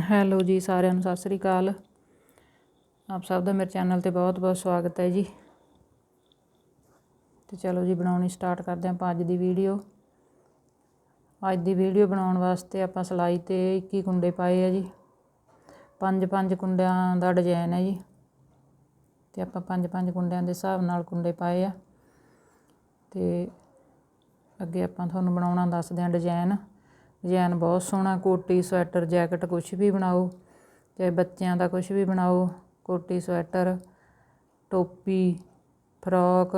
Hello ਜੀ ਸਾਰਿਆਂ ਨੂੰ, ਸਤਿ ਸ੍ਰੀ ਅਕਾਲ। ਆਪ ਸਭ ਦਾ ਮੇਰੇ ਚੈਨਲ ਤੇ ਬਹੁਤ-ਬਹੁਤ ਸਵਾਗਤ ਹੈ ਜੀ। ਤੇ ਚਲੋ ਜੀ, ਬਣਾਉਣੀ ਸਟਾਰਟ ਕਰਦੇ ਆਪਾਂ ਅੱਜ ਦੀ ਵੀਡੀਓ। ਅੱਜ ਦੀ ਵੀਡੀਓ ਬਣਾਉਣ ਵਾਸਤੇ ਆਪਾਂ ਸਲਾਈ ਤੇ 21 ਕੁੰਡੇ ਪਾਏ ਆ ਜੀ। ਪੰਜ ਪੰਜ ਕੁੰਡਿਆਂ ਦਾ ਡਿਜ਼ਾਈਨ ਹੈ ਜੀ। ਤੇ ਆਪਾਂ ਪੰਜ ਪੰਜ ਕੁੰਡਿਆਂ ਦੇ ਹਿਸਾਬ ਨਾਲ ਕੁੰਡੇ ਪਾਏ ਆ। ਤੇ ਅੱਗੇ ਆਪਾਂ ਤੁਹਾਨੂੰ ਬਣਾਉਣਾ ਦੱਸਦੇ ਆ ਡਿਜ਼ਾਈਨ ਡਿਜ਼ਾਈਨ ਬਹੁਤ ਸੋਹਣਾ, ਕੋਟੀ, ਸਵੈਟਰ, ਜੈਕਟ ਕੁਛ ਵੀ ਬਣਾਓ। ਚਾਹੇ ਬੱਚਿਆਂ ਦਾ ਕੁਛ ਵੀ ਬਣਾਓ, ਕੋਟੀ, ਸਵੈਟਰ, ਟੋਪੀ, ਫਰੋਕ,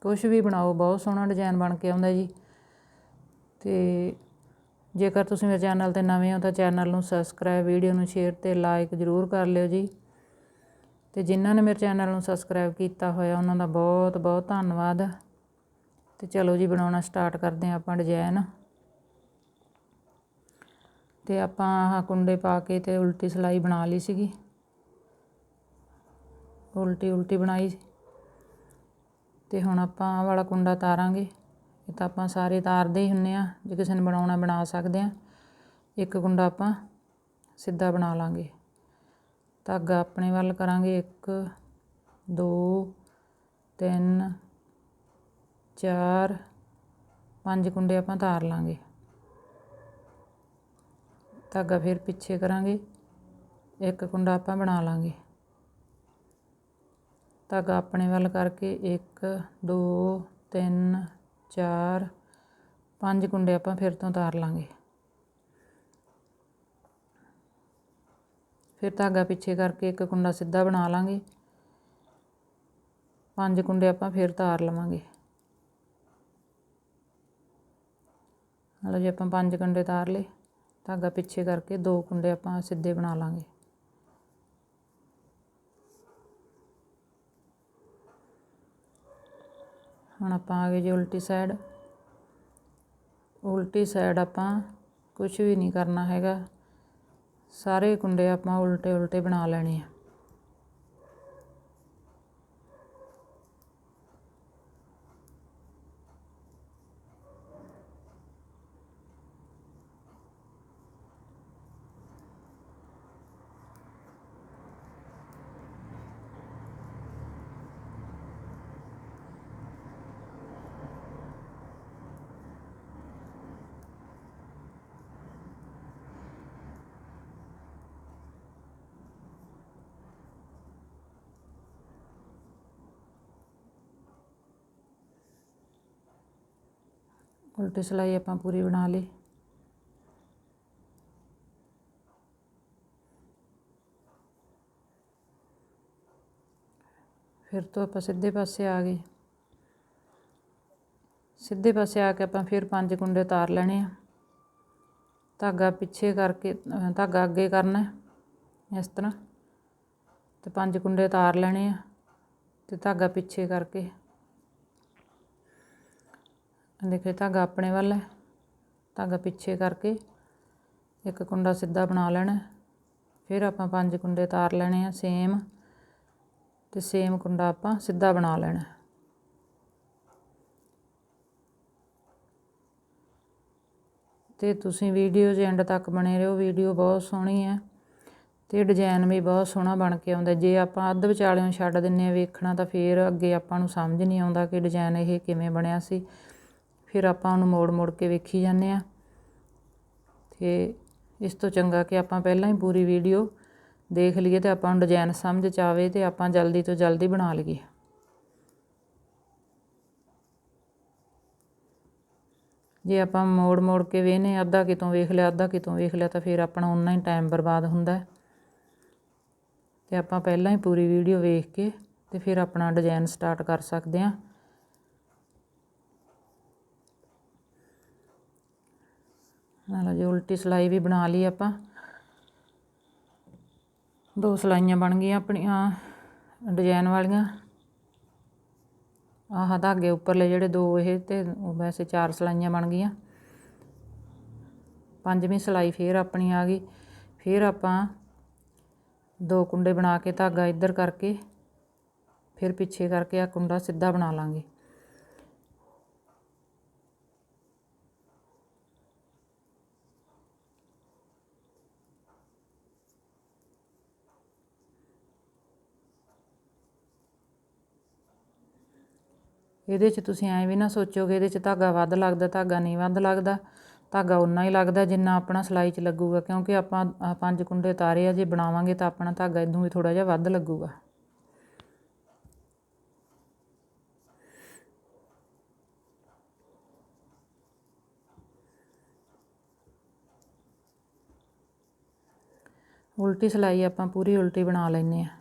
ਕੁਛ ਵੀ ਬਣਾਓ, ਬਹੁਤ ਸੋਹਣਾ ਡਿਜ਼ਾਈਨ ਬਣ ਕੇ ਆਉਂਦਾ ਜੀ। ਅਤੇ ਜੇਕਰ ਤੁਸੀਂ ਮੇਰੇ ਚੈਨਲ ਤੇ ਨਵੇਂ ਹੋ ਤਾਂ ਚੈਨਲ ਨੂੰ ਸਬਸਕ੍ਰਾਈਬ, ਵੀਡੀਓ ਨੂੰ ਸ਼ੇਅਰ ਤੇ ਲਾਈਕ ਜ਼ਰੂਰ ਕਰ ਲਿਓ ਜੀ। ਤੇ ਜਿਨ੍ਹਾਂ ਨੇ ਮੇਰੇ ਚੈਨਲ ਨੂੰ ਸਬਸਕ੍ਰਾਈਬ ਕੀਤਾ ਹੋਇਆ, ਉਹਨਾਂ ਦਾ ਬਹੁਤ ਬਹੁਤ ਧੰਨਵਾਦ। ਤੇ ਚਲੋ ਜੀ, ਬਣਾਉਣਾ ਸਟਾਰਟ ਕਰਦੇ ਹਾਂ ਆਪਾਂ ਡਿਜ਼ਾਈਨ ਅਤੇ ਆਪਾਂ ਆਹ ਕੁੰਡੇ ਪਾ ਕੇ ਅਤੇ ਉਲਟੀ ਸਿਲਾਈ ਬਣਾ ਲਈ ਸੀਗੀ। ਉਲਟੀ ਉਲਟੀ ਬਣਾਈ। ਅਤੇ ਹੁਣ ਆਪਾਂ ਆਹ ਵਾਲਾ ਕੁੰਡਾ ਤਾਰਾਂਗੇ। ਇਹ ਤਾਂ ਆਪਾਂ ਸਾਰੇ ਤਾਰਦੇ ਹੀ ਹੁੰਦੇ ਆ, ਜੇ ਕਿਸੇ ਨੇ ਬਣਾਉਣਾ ਬਣਾ ਸਕਦੇ ਆ। ਇੱਕ ਕੁੰਡਾ ਆਪਾਂ ਸਿੱਧਾ ਬਣਾ ਲਾਂਗੇ। ਧਾਗਾ ਆਪਣੇ ਵੱਲ ਕਰਾਂਗੇ। 1 2 3 4 5 ਕੁੰਡੇ ਆਪਾਂ ਤਾਰ ਲਾਂਗੇ। ਧਾਗਾ ਫਿਰ ਪਿੱਛੇ ਕਰਾਂਗੇ। ਇੱਕ ਕੁੰਡਾ ਆਪਾਂ ਬਣਾ ਲਾਂਗੇ। ਧਾਗਾ ਆਪਣੇ ਵੱਲ ਕਰਕੇ 1 2 3 4 5 ਕੁੰਡੇ ਆਪਾਂ ਫਿਰ ਤੋਂ ਤਾਰ ਲਾਂਗੇ। ਫਿਰ ਧਾਗਾ ਪਿੱਛੇ ਕਰਕੇ ਇੱਕ ਕੁੰਡਾ ਸਿੱਧਾ ਬਣਾ ਲਾਂਗੇ। ਪੰਜ ਕੁੰਡੇ ਆਪਾਂ ਫਿਰ ਤਾਰ ਲਵਾਂਗੇ। ਹਲੋ ਜੇ, ਆਪਾਂ ਪੰਜ ਕੁੰਡੇ ਤਾਰ ਲਏ। ਧਾਗਾ ਪਿੱਛੇ ਕਰਕੇ ਦੋ ਕੁੰਡੇ ਆਪਾਂ ਸਿੱਧੇ ਬਣਾ ਲਾਂਗੇ। ਹੁਣ ਆਪਾਂ ਆ ਗਏ ਜੀ ਉਲਟੀ ਸਾਈਡ ਉਲਟੀ ਸਾਈਡ ਆਪਾਂ ਕੁਝ ਵੀ ਨਹੀਂ ਕਰਨਾ ਹੈਗਾ। ਸਾਰੇ ਕੁੰਡੇ ਆਪਾਂ ਉਲਟੇ ਉਲਟੇ ਬਣਾ ਲੈਣੇ ਆ। ਉਲਟੀ ਸਿਲਾਈ ਆਪਾਂ ਪੂਰੀ ਬਣਾ ਲਈ। ਫਿਰ ਤੋਂ ਆਪਾਂ ਸਿੱਧੇ ਪਾਸੇ ਆ ਗਏ। ਸਿੱਧੇ ਪਾਸੇ ਆ ਕੇ ਆਪਾਂ ਫਿਰ ਪੰਜ ਕੁੰਡੇ ਤਾਰ ਲੈਣੇ ਆ। ਧਾਗਾ ਪਿੱਛੇ ਕਰਕੇ ਧਾਗਾ ਅੱਗੇ ਕਰਨਾ ਇਸ ਤਰ੍ਹਾਂ। ਤੇ ਪੰਜ ਕੁੰਡੇ ਤਾਰ ਲੈਣੇ ਆ ਤੇ ਧਾਗਾ ਪਿੱਛੇ ਕਰਕੇ। ਦੇਖੋ ਧਾਗਾ ਆਪਣੇ ਵੱਲ ਹੈ। ਧਾਗਾ ਪਿੱਛੇ ਕਰਕੇ ਇੱਕ ਕੁੰਡਾ ਸਿੱਧਾ ਬਣਾ ਲੈਣਾ ਫਿਰ ਆਪਾਂ ਪੰਜ ਕੁੰਡੇ ਤਾਰ ਲੈਣੇ ਆ, ਸੇਮ। ਤੇ ਸੇਮ ਕੁੰਡਾ ਆਪਾਂ ਸਿੱਧਾ ਬਣਾ ਲੈਣਾ ਤੇ ਤੁਸੀਂ ਵੀਡੀਓ ਦੇ ਐਂਡ ਤੱਕ ਬਣੇ ਰਹੋ, ਵੀਡੀਓ ਬਹੁਤ ਸੋਹਣੀ ਹੈ। ਤੇ ਡਿਜ਼ਾਈਨ ਵੀ ਬਹੁਤ ਸੋਹਣਾ ਬਣ ਕੇ ਆਉਂਦਾ ਜੇ ਆਪਾਂ ਅੱਧ ਵਿਚਾਲਿਓਂ ਛੱਡ ਦਿੰਨੇ ਆ ਵੇਖਣਾ ਤਾਂ ਫੇਰ ਅੱਗੇ ਆਪਾਂ ਨੂੰ ਸਮਝ ਨਹੀਂ ਆਉਂਦਾ ਕਿ ਡਿਜ਼ਾਈਨ ਇਹ ਕਿਵੇਂ ਬਣਿਆ ਸੀ। ਫਿਰ ਆਪਾਂ ਉਹਨੂੰ ਮੋੜ ਮੋੜ ਕੇ ਵੇਖੀ ਜਾਂਦੇ ਹਾਂ। ਅਤੇ ਇਸ ਤੋਂ ਚੰਗਾ ਕਿ ਆਪਾਂ ਪਹਿਲਾਂ ਹੀ ਪੂਰੀ ਵੀਡੀਓ ਦੇਖ ਲਈਏ ਤੇ ਆਪਾਂ ਨੂੰ ਡਿਜ਼ਾਈਨ ਸਮਝ ਚ ਆਵੇ ਤੇ ਆਪਾਂ ਜਲਦੀ ਤੋਂ ਜਲਦੀ ਬਣਾ ਲਈਏ। ਜੇ ਆਪਾਂ ਮੋੜ ਮੋੜ ਕੇ ਵੇਨੇ ਅੱਧਾ ਕਿਤੋਂ ਵੇਖ ਲਿਆ, ਅੱਧਾ ਕਿਤੋਂ ਵੇਖ ਲਿਆ ਤਾਂ ਫਿਰ ਆਪਣਾ ਉਨਾ ਹੀ ਟਾਈਮ ਬਰਬਾਦ ਹੁੰਦਾ ਤੇ ਆਪਾਂ ਪਹਿਲਾਂ ਹੀ ਪੂਰੀ ਵੀਡੀਓ ਵੇਖ ਕੇ ਤੇ ਫਿਰ ਆਪਣਾ ਡਿਜ਼ਾਈਨ ਸਟਾਰਟ ਕਰ ਸਕਦੇ ਹਾਂ। ਆ ਨਾਲ ਜੀ ਉਲਟੀ ਸਲਾਈ ਵੀ ਬਣਾ ਲਈ ਆਪਾਂ। ਦੋ ਸਲਾਈਆਂ ਬਣ ਗਈਆਂ ਆਪਣੀਆਂ ਡਿਜ਼ਾਈਨ ਵਾਲੀਆਂ। ਆਹ ਧਾਗੇ ਉੱਪਰਲੇ ਜਿਹੜੇ ਦੋ ਇਹ ਤੇ ਵੈਸੇ ਚਾਰ ਸਲਾਈਆਂ ਬਣ ਗਈਆਂ। ਪੰਜਵੀਂ ਸਲਾਈ ਫੇਰ ਆਪਣੀ ਆ ਗਈ। ਫੇਰ ਆਪਾਂ ਦੋ ਕੁੰਡੇ ਬਣਾ ਕੇ ਧਾਗਾ ਇੱਧਰ ਕਰਕੇ, ਫਿਰ ਪਿੱਛੇ ਕਰਕੇ ਆ ਕੁੰਡਾ ਸਿੱਧਾ ਬਣਾ ਲਾਂਗੇ। ਇਹਦੇ 'ਚ ਤੁਸੀਂ ਐਂ ਵੀ ਨਾ ਸੋਚੋਗੇ, ਇਹਦੇ 'ਚ ਧਾਗਾ ਵੱਧ ਲੱਗਦਾ, ਧਾਗਾ ਨਹੀਂ ਵੱਧ ਲੱਗਦਾ। ਧਾਗਾ ਉਨਾ ਹੀ ਲੱਗਦਾ ਜਿੰਨਾ ਆਪਣਾ ਸਿਲਾਈ 'ਚ ਲੱਗੂਗਾ, ਕਿਉਂਕਿ ਆਪਾਂ ਪੰਜ ਕੁੰਡੇ ਤਾਰੇ ਆ, ਜੇ ਬਣਾਵਾਂਗੇ ਤਾਂ ਆਪਣਾ ਧਾਗਾ ਇਦੋਂ ਵੀ ਥੋੜਾ ਜਿਹਾ ਵੱਧ ਲੱਗੂਗਾ। ਉਲਟੀ ਸਿਲਾਈ ਆਪਾਂ ਪੂਰੀ ਉਲਟੀ ਬਣਾ ਲੈਂਦੇ ਆ।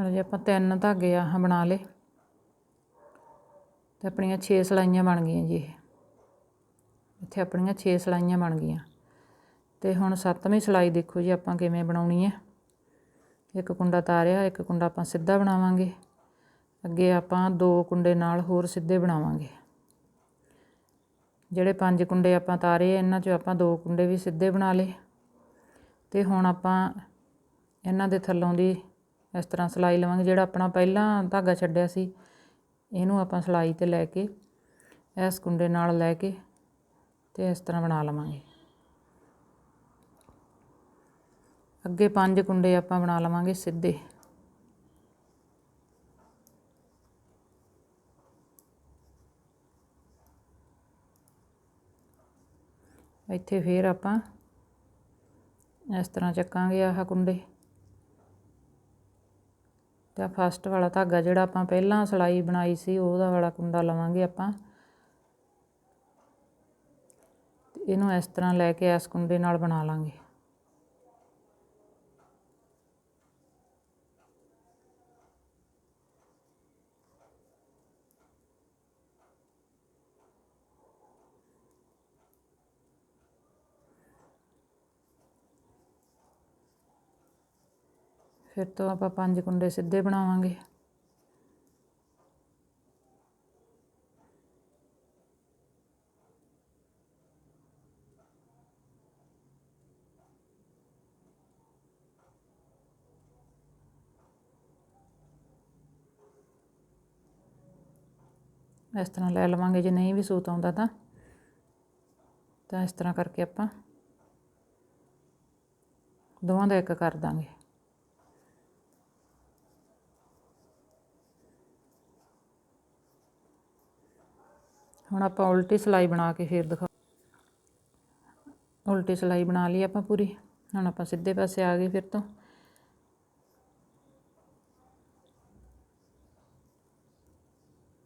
ਹੁਣ ਜੇ, ਆਪਾਂ ਤਿੰਨ ਧਾਗੇ ਆਹ ਬਣਾ ਲਏ। ਤੇ ਆਪਣੀਆਂ 6 ਸਲਾਈਆਂ ਬਣ ਗਈਆਂ ਜੀ ਇਹ। ਇੱਥੇ ਆਪਣੀਆਂ 6 ਸਲਾਈਆਂ ਬਣ ਗਈਆਂ। ਤੇ ਹੁਣ ਸੱਤਵੀਂ ਸਲਾਈ ਦੇਖੋ ਜੀ, ਆਪਾਂ ਕਿਵੇਂ ਬਣਾਉਣੀ ਹੈ। ਇੱਕ ਕੁੰਡਾ ਤਾਰਿਆ, ਇੱਕ ਕੁੰਡਾ ਆਪਾਂ ਸਿੱਧਾ ਬਣਾਵਾਂਗੇ। ਅੱਗੇ ਆਪਾਂ ਦੋ ਕੁੰਡੇ ਨਾਲ ਹੋਰ ਸਿੱਧੇ ਬਣਾਵਾਂਗੇ। ਜਿਹੜੇ ਪੰਜ ਕੁੰਡੇ ਆਪਾਂ ਤਾਰੇ ਇਹਨਾਂ 'ਚੋਂ ਆਪਾਂ ਦੋ ਕੁੰਡੇ ਵੀ ਸਿੱਧੇ ਬਣਾ ਲਏ। ਤੇ ਹੁਣ ਆਪਾਂ ਇਹਨਾਂ ਦੇ ਥੱਲੋਂ ਦੀ ਇਸ ਤਰ੍ਹਾਂ ਸਿਲਾਈ ਲਵਾਂਗੇ, ਜਿਹੜਾ ਆਪਣਾ ਪਹਿਲਾਂ ਧਾਗਾ ਛੱਡਿਆ ਸੀ, ਇਹਨੂੰ ਆਪਾਂ ਸਿਲਾਈ ਤੇ ਲੈ ਕੇ, ਇਸ ਕੁੰਡੇ ਨਾਲ ਲੈ ਕੇ ਤੇ ਇਸ ਤਰ੍ਹਾਂ ਬਣਾ ਲਵਾਂਗੇ। ਅੱਗੇ ਪੰਜ ਕੁੰਡੇ ਆਪਾਂ ਬਣਾ ਲਵਾਂਗੇ ਸਿੱਧੇ। ਇੱਥੇ ਫੇਰ ਆਪਾਂ ਇਸ ਤਰ੍ਹਾਂ ਚੱਕਾਂਗੇ ਆਹ ਕੁੰਡੇ। ਤਾਂ ਫਸਟ ਵਾਲਾ ਧਾਗਾ ਜਿਹੜਾ ਆਪਾਂ ਪਹਿਲਾਂ ਸਿਲਾਈ ਬਣਾਈ ਸੀ, ਉਹਦਾ ਵਾਲਾ ਕੁੰਡਾ ਲਵਾਂਗੇ ਆਪਾਂ। ਇਹਨੂੰ ਇਸ ਤਰ੍ਹਾਂ ਲੈ ਕੇ ਇਸ ਕੁੰਡੇ ਨਾਲ ਬਣਾ ਲਾਂਗੇ। ਫਿਰ ਤੋਂ ਆਪਾਂ ਪੰਜ ਕੁੰਡੇ ਸਿੱਧੇ ਬਣਾਵਾਂਗੇ। ਇਸ ਤਰ੍ਹਾਂ ਲੈ ਲਵਾਂਗੇ, ਜੇ ਨਹੀਂ ਵੀ ਸੂਤ ਆਉਂਦਾ ਤਾਂ। ਤਾਂ ਇਸ ਤਰ੍ਹਾਂ ਕਰਕੇ ਆਪਾਂ ਦੋਵਾਂ ਦਾ ਇੱਕ ਕਰ ਦਾਂਗੇ। ਹੁਣ ਆਪਾਂ ਉਲਟੀ ਸਿਲਾਈ ਬਣਾ ਕੇ ਫੇਰ ਦਿਖਾ ਉਲਟੀ ਸਿਲਾਈ ਬਣਾ ਲਈ ਆਪਾਂ ਪੂਰੀ। ਹੁਣ ਆਪਾਂ ਸਿੱਧੇ ਪਾਸੇ ਆ ਗਏ ਫਿਰ ਤੋਂ।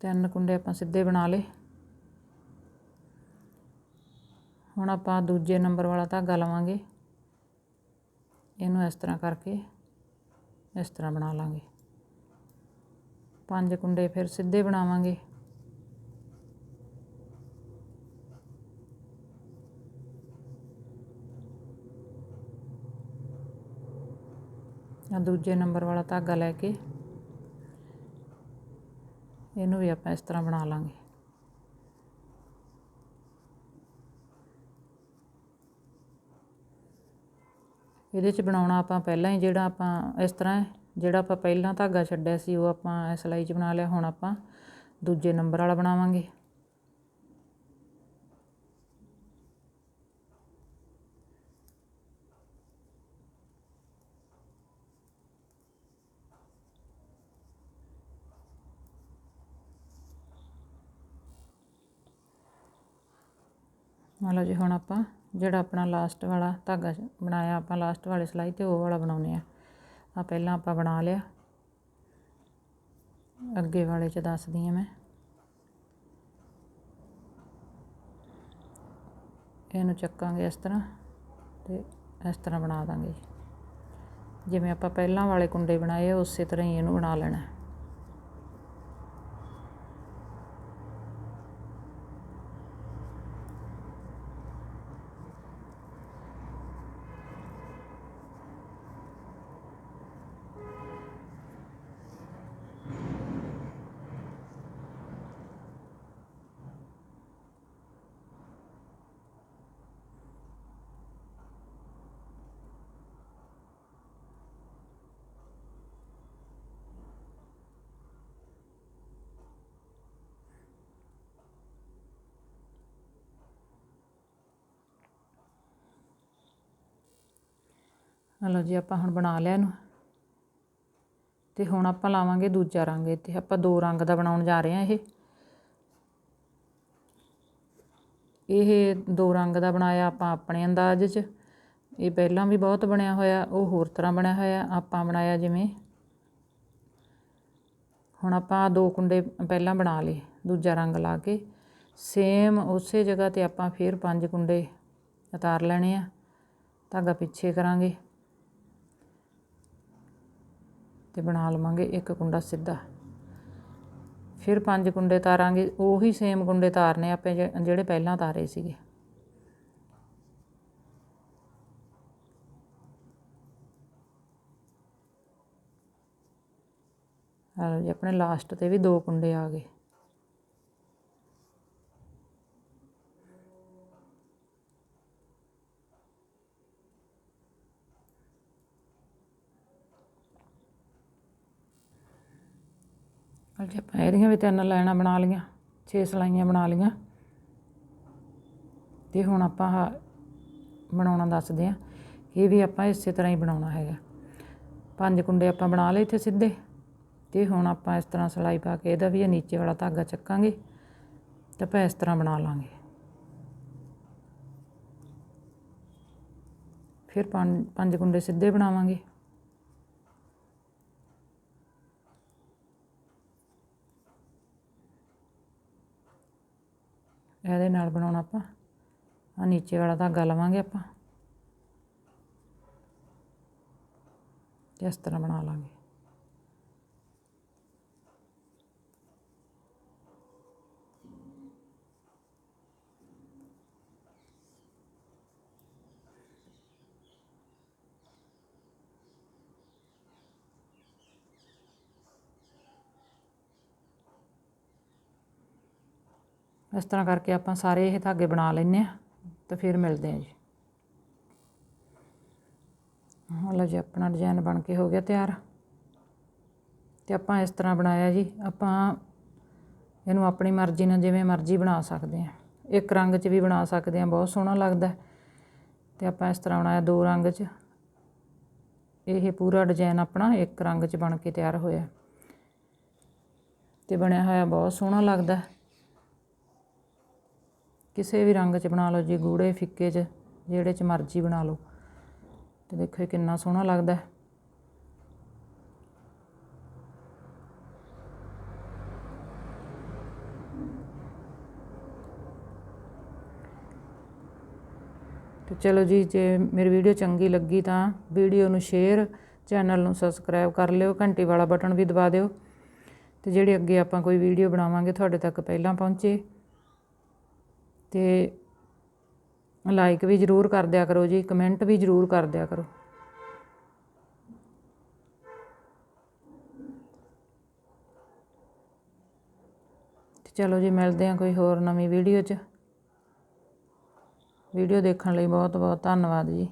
ਤਿੰਨ ਕੁੰਡੇ ਆਪਾਂ ਸਿੱਧੇ ਬਣਾ ਲਏ। ਹੁਣ ਆਪਾਂ ਦੂਜੇ ਨੰਬਰ ਵਾਲਾ ਧਾਗਾ ਲਵਾਂਗੇ। ਇਹਨੂੰ ਇਸ ਤਰ੍ਹਾਂ ਕਰਕੇ ਇਸ ਤਰ੍ਹਾਂ ਬਣਾ ਲਾਂਗੇ। ਪੰਜ ਕੁੰਡੇ ਫਿਰ ਸਿੱਧੇ ਬਣਾਵਾਂਗੇ। ਦੂਜੇ ਨੰਬਰ ਵਾਲਾ ਧਾਗਾ ਲੈ ਕੇ ਇਹਨੂੰ ਵੀ ਆਪਾਂ ਇਸ ਤਰ੍ਹਾਂ ਬਣਾ ਲਾਂਗੇ। ਇਹਦੇ 'ਚ ਬਣਾਉਣਾ ਆਪਾਂ ਪਹਿਲਾਂ ਹੀ ਜਿਹੜਾ ਆਪਾਂ ਇਸ ਤਰ੍ਹਾਂ ਜਿਹੜਾ ਆਪਾਂ ਪਹਿਲਾਂ ਧਾਗਾ ਛੱਡਿਆ ਸੀ, ਉਹ ਆਪਾਂ ਸਿਲਾਈ 'ਚ ਬਣਾ ਲਿਆ, ਹੁਣ ਆਪਾਂ ਦੂਜੇ ਨੰਬਰ ਵਾਲਾ ਬਣਾਵਾਂਗੇ। ਮੰਨ ਲਓ ਜੀ ਹੁਣ ਆਪਾਂ ਜਿਹੜਾ ਆਪਣਾ ਲਾਸਟ ਵਾਲਾ ਧਾਗਾ ਬਣਾਇਆ, ਆਪਾਂ ਲਾਸਟ ਵਾਲੀ ਸਿਲਾਈ ਤੇ ਉਹ ਵਾਲਾ ਬਣਾਉਨੇ ਆ ਆ ਪਹਿਲਾਂ ਆਪਾਂ ਬਣਾ ਲਿਆ। ਅੱਗੇ ਵਾਲੇ 'ਚ ਦੱਸਦੀ ਆ ਮੈਂ। ਇਹਨੂੰ ਚੱਕਾਂਗੇ ਇਸ ਤਰ੍ਹਾਂ ਤੇ ਇਸ ਤਰ੍ਹਾਂ ਬਣਾ ਦਾਂਗੇ ਜਿਵੇਂ ਆਪਾਂ ਪਹਿਲਾਂ ਵਾਲੇ ਕੁੰਡੇ ਬਣਾਏ, ਉਸੇ ਤਰ੍ਹਾਂ ਹੀ ਇਹਨੂੰ ਬਣਾ ਲੈਣਾ। ਲਓ ਜੀ, ਆਪਾਂ ਹੁਣ ਬਣਾ ਲਿਆ ਇਹਨੂੰ। ਤੇ ਹੁਣ ਆਪਾਂ ਲਾਵਾਂਗੇ ਦੂਜਾ ਰੰਗ ਇੱਥੇ। ਆਪਾਂ ਦੋ ਰੰਗ ਦਾ ਬਣਾਉਣ ਜਾ ਰਹੇ ਹਾਂ ਇਹ। ਇਹ ਦੋ ਰੰਗ ਦਾ ਬਣਾਇਆ ਆਪਾਂ ਆਪਣੇ ਅੰਦਾਜ਼ 'ਚ। ਇਹ ਪਹਿਲਾਂ ਵੀ ਬਹੁਤ ਬਣਿਆ ਹੋਇਆ, ਉਹ ਹੋਰ ਤਰ੍ਹਾਂ ਬਣਿਆ ਹੋਇਆ। ਆਪਾਂ ਬਣਾਇਆ ਜਿਵੇਂ। ਹੁਣ ਆਪਾਂ ਦੋ ਕੁੰਡੇ ਪਹਿਲਾਂ ਬਣਾ ਲਏ, ਦੂਜਾ ਰੰਗ ਲਾ ਕੇ। ਸੇਮ ਉਸੇ ਜਗ੍ਹਾ ਤੇ ਆਪਾਂ ਫਿਰ ਪੰਜ ਕੁੰਡੇ ਉਤਾਰ ਲੈਣੇ ਆ। ਧਾਗਾ ਪਿੱਛੇ ਕਰਾਂਗੇ। ਤੇ ਬਣਾ ਲਵਾਂਗੇ ਇੱਕ ਕੁੰਡਾ ਸਿੱਧਾ। ਫਿਰ ਪੰਜ ਕੁੰਡੇ ਤਾਰਾਂਗੇ, ਉਹੀ ਸੇਮ ਕੁੰਡੇ ਤਾਰਨੇ ਆਪੇ ਜਿਹੜੇ ਪਹਿਲਾਂ ਤਾਰੇ ਸੀਗੇ। ਲਓ ਜੀ, ਆਪਣੇ ਲਾਸਟ ਤੇ ਵੀ ਦੋ ਕੁੰਡੇ ਆ ਗਏ। ਅੱਜ ਆਪਾਂ ਇਹਦੀਆਂ ਵੀ ਤਿੰਨ ਲਾਈਨਾਂ ਬਣਾ ਲਈਆਂ 6 ਸਲਾਈਆਂ ਬਣਾ ਲਈਆਂ। ਤੇ ਹੁਣ ਆਪਾਂ ਆਹ ਬਣਾਉਣਾ ਦੱਸਦੇ ਆ ਇਹ ਵੀ ਆਪਾਂ ਇਸੇ ਤਰ੍ਹਾਂ ਹੀ ਬਣਾਉਣਾ ਹੈਗਾ। ਪੰਜ ਕੁੰਡੇ ਆਪਾਂ ਬਣਾ ਲਏ ਇੱਥੇ ਸਿੱਧੇ, ਤੇ ਹੁਣ ਆਪਾਂ ਇਸ ਤਰ੍ਹਾਂ ਸਲਾਈ ਪਾ ਕੇ ਇਹਦਾ ਵੀ ਇਹ ਨੀਚੇ ਵਾਲਾ ਧਾਗਾ ਚੱਕਾਂਗੇ, ਤਾਂ ਆਪਾਂ ਇਸ ਤਰ੍ਹਾਂ ਬਣਾ ਲਾਂਗੇ। ਫਿਰ ਪੰਜ ਪੰਜ ਕੁੰਡੇ ਸਿੱਧੇ ਬਣਾਵਾਂਗੇ। ਇਹਦੇ ਨਾਲ ਬਣਾਉਣਾ ਆਪਾਂ। ਆ ਨੀਚੇ ਵਾਲਾ ਧਾਗਾ ਲਵਾਂਗੇ ਆਪਾਂ। ਇਸ ਤਰ੍ਹਾਂ ਬਣਾ ਲਾਂਗੇ। ਇਸ ਤਰ੍ਹਾਂ ਕਰਕੇ ਆਪਾਂ ਸਾਰੇ ਇਹ ਧਾਗੇ ਬਣਾ ਲੈਨੇ ਆ ਤੇ ਫਿਰ ਮਿਲਦੇ ਆ ਜੀ। ਹਾਂ, ਲਓ ਜੀ, ਆਪਣਾ ਡਿਜ਼ਾਈਨ ਬਣ ਕੇ ਹੋ ਗਿਆ ਤਿਆਰ। ਤੇ ਆਪਾਂ ਇਸ ਤਰ੍ਹਾਂ ਬਣਾਇਆ ਜੀ, ਆਪਾਂ ਇਹਨੂੰ ਆਪਣੀ ਮਰਜ਼ੀ ਨਾਲ ਜਿਵੇਂ ਮਰਜ਼ੀ ਬਣਾ ਸਕਦੇ ਆ ਇੱਕ ਰੰਗ 'ਚ ਵੀ ਬਣਾ ਸਕਦੇ ਆ ਬਹੁਤ ਸੋਹਣਾ ਲੱਗਦਾ ਹੈ। ਤੇ ਆਪਾਂ ਇਸ ਤਰ੍ਹਾਂ ਬਣਾਇਆ ਦੋ ਰੰਗ 'ਚ। ਇਹ ਪੂਰਾ ਡਿਜ਼ਾਈਨ ਆਪਣਾ ਇੱਕ ਰੰਗ 'ਚ ਬਣ ਕੇ ਤਿਆਰ ਹੋਇਆ। ਤੇ ਬਣਿਆ ਹੋਇਆ ਬਹੁਤ ਸੋਹਣਾ ਲੱਗਦਾ ਕਿਸੇ ਵੀ ਰੰਗ 'ਚ ਬਣਾ ਲਓ, ਜੀ ਗੂੜੇ, ਫਿੱਕੇ 'ਚ, ਜਿਹੜੇ 'ਚ ਮਰਜ਼ੀ ਬਣਾ ਲਓ। ਤੇ ਦੇਖੋ ਇਹ ਕਿੰਨਾ ਸੋਹਣਾ ਲੱਗਦਾ ਹੈ। ਤੇ ਚਲੋ ਜੀ, ਜੇ ਮੇਰੀ ਵੀਡੀਓ ਚੰਗੀ ਲੱਗੀ ਤਾਂ ਵੀਡੀਓ ਨੂੰ ਸ਼ੇਅਰ, ਚੈਨਲ ਨੂੰ ਸਬਸਕ੍ਰਾਈਬ ਕਰ ਲਿਓ, ਘੰਟੀ ਵਾਲਾ ਬਟਨ ਵੀ ਦਬਾ ਦਿਓ। ਤੇ ਜਿਹੜੇ ਅੱਗੇ ਆਪਾਂ ਕੋਈ ਵੀਡੀਓ ਬਣਾਵਾਂਗੇ, ਤੁਹਾਡੇ ਤੱਕ ਪਹਿਲਾਂ ਪਹੁੰਚੇ। ਤੇ ਲਾਈਕ ਵੀ ਜ਼ਰੂਰ ਕਰ ਦਿਆ ਕਰੋ ਜੀ ਕਮੈਂਟ ਵੀ ਜ਼ਰੂਰ ਕਰ ਦਿਆ ਕਰੋ। ਚਲੋ ਜੀ, ਮਿਲਦੇ ਹਾਂ ਕੋਈ ਹੋਰ ਨਵੀਂ ਵੀਡੀਓ 'ਚ। ਵੀਡੀਓ ਦੇਖਣ ਲਈ ਬਹੁਤ ਬਹੁਤ ਧੰਨਵਾਦ ਜੀ।